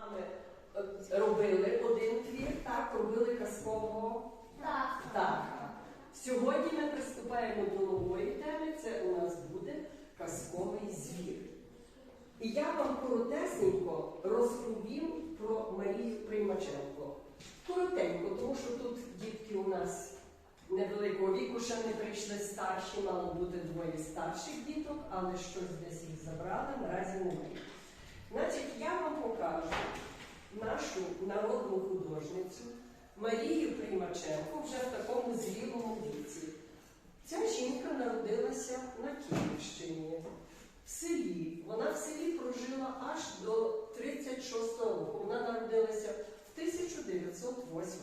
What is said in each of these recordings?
вами е, робили один твір, так, робили казкового птаха. Сьогодні ми приступаємо до нової теми. Це у нас буде казковий звір. І я вам коротесенько розповім про Марію Приймаченко. Коротенько, тому що тут дітки у нас невеликого віку, ще не прийшли старші, мало бути двоє старших діток, але щось десь їх забрали, наразі немає. Значить, я вам покажу нашу народну художницю Марію Приймаченко вже в такому зрілому віці. Ця жінка народилася на Київщині, в селі. Вона в селі прожила аж до 36-го року. Вона народилася в 1908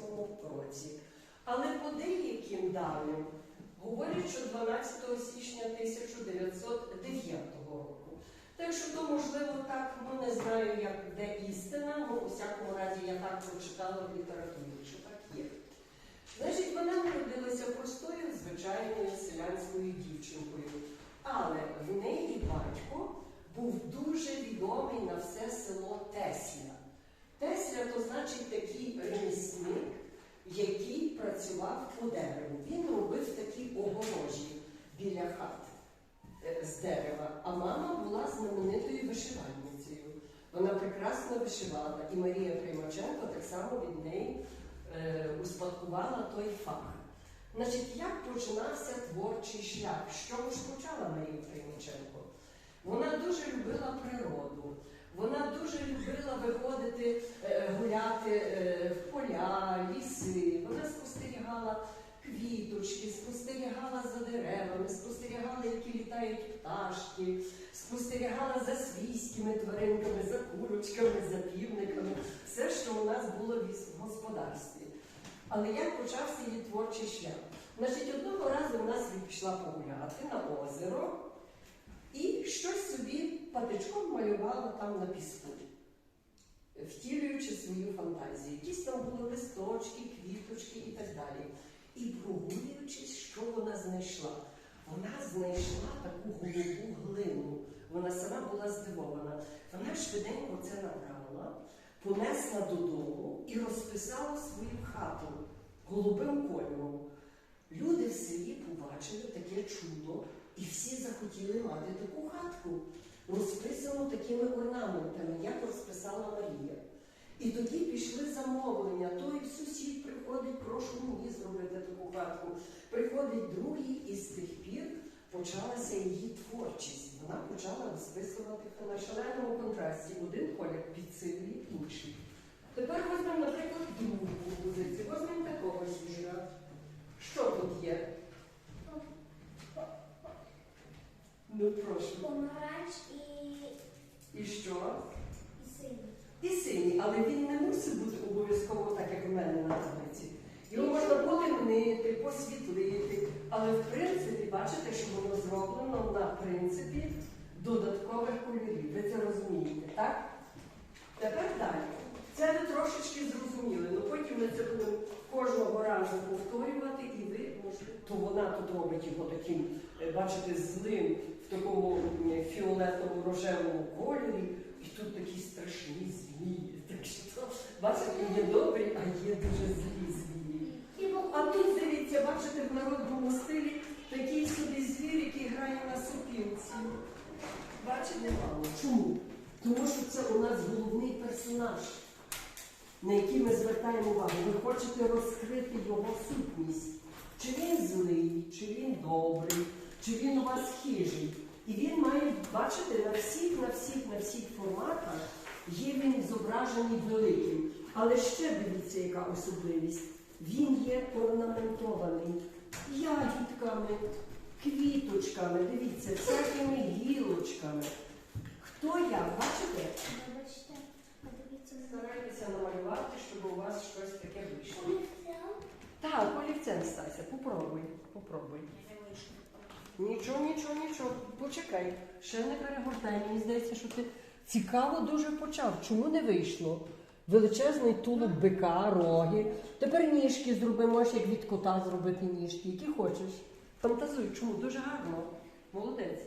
році. Але по деяким даним говорять, що 12 січня 1909 року. Так що то, можливо, так, ну не знаю, як де істина, ну у всякому разі я так прочитала в літературі, що так є. Значить, вона народилася простою, звичайною селянською дівчинкою. Але в неї батько був дуже відомий на все село Тесля. Тесля то значить такий ремісник, який працював по дереву. Він робив такі огорожі біля хат е, з дерева. Мама була знаменитою вишивальницею. Вона прекрасно вишивала, і Марія Примаченко так само від неї е, успадкувала той фах. Значить, як починався творчий шлях? Чого ж почала Марія Примаченко? Вона дуже любила природу. Вона дуже любила виходити е, гуляти е, в поля, ліси. Вона спостерігала квіточки, спостерігала за деревами, спостерігала, які літають пташки, спостерігала за свійськими тваринками, за курочками, за півниками, все, що у нас було в господарстві. Але як почався її творчий шлях? Значить, одного разу вона собі пішла погуляти на озеро і щось собі патичком малювала там на піску, втілюючи свою фантазію. Якісь там були листочки, квіточки і так далі. І прогулюючись, що вона знайшла? Вона знайшла таку голубу глину. Вона сама була здивована. Вона швиденько це набрала, понесла додому і розписала свою хату голубим кольором. Люди в селі побачили таке чудо, і всі захотіли мати таку хатку, розписану такими орнаментами, як розписала Марія. І тоді пішли замовлення. Той сусід приходить, прошу мені зробити таку хатку. Приходить другий, і з тих пір почалася її творчість. Вона почала розписувати на шаленому контрасті. Один колір підсилює інший. Тепер візьмемо, наприклад, другу композицію. Візьмемо такого звіра. Що тут є? Ну прошу. Помаранч і, І що? і синій. І синій, але він не мусить бути обов'язково так, як у мене на таблиці. Його можна потемнити, посвітлити, але в принципі бачите, що воно зроблено на принципі додаткових кольорів. Ви це розумієте, так? Тепер далі. Це ви трошечки зрозуміли, але потім ми це будемо кожного разу повторювати, і ви можете. То вона тут робить його таким, е, бачите, злим в такому фіолетово-рожевому кольорі, і тут такі страшні бачите, є добрі, а є дуже злі змії. А тут дивіться, бачите, в народному стилі такий собі звір, який грає на сопілці. Бачите, мало? Чому? Тому що це у нас головний персонаж, на який ми звертаємо увагу. Ви хочете розкрити його сутність. Чи він злий, чи він добрий, чи він у вас хижий. І він має, бачите, на всіх, на всіх, на всіх форматах є він зображений великим. Але ще дивіться, яка особливість. Він є орнаментований ягідками, квіточками, дивіться, всякими гілочками. Хто я? Бачите? Вибачте, подивіться Старайтеся намалювати, щоб у вас щось таке вийшло. Олівцем. Так, олівцем Стася, попробуй, попробуй. Нічого, нічого, нічого. Почекай, ще не перегортай. Мені здається, що ти цікаво дуже почав. Чому не вийшло? величезний тулуб бика, роги. Тепер ніжки зроби, можеш як від кота зробити ніжки. Які хочеш. Фантазуй, чому дуже гарно. Молодець.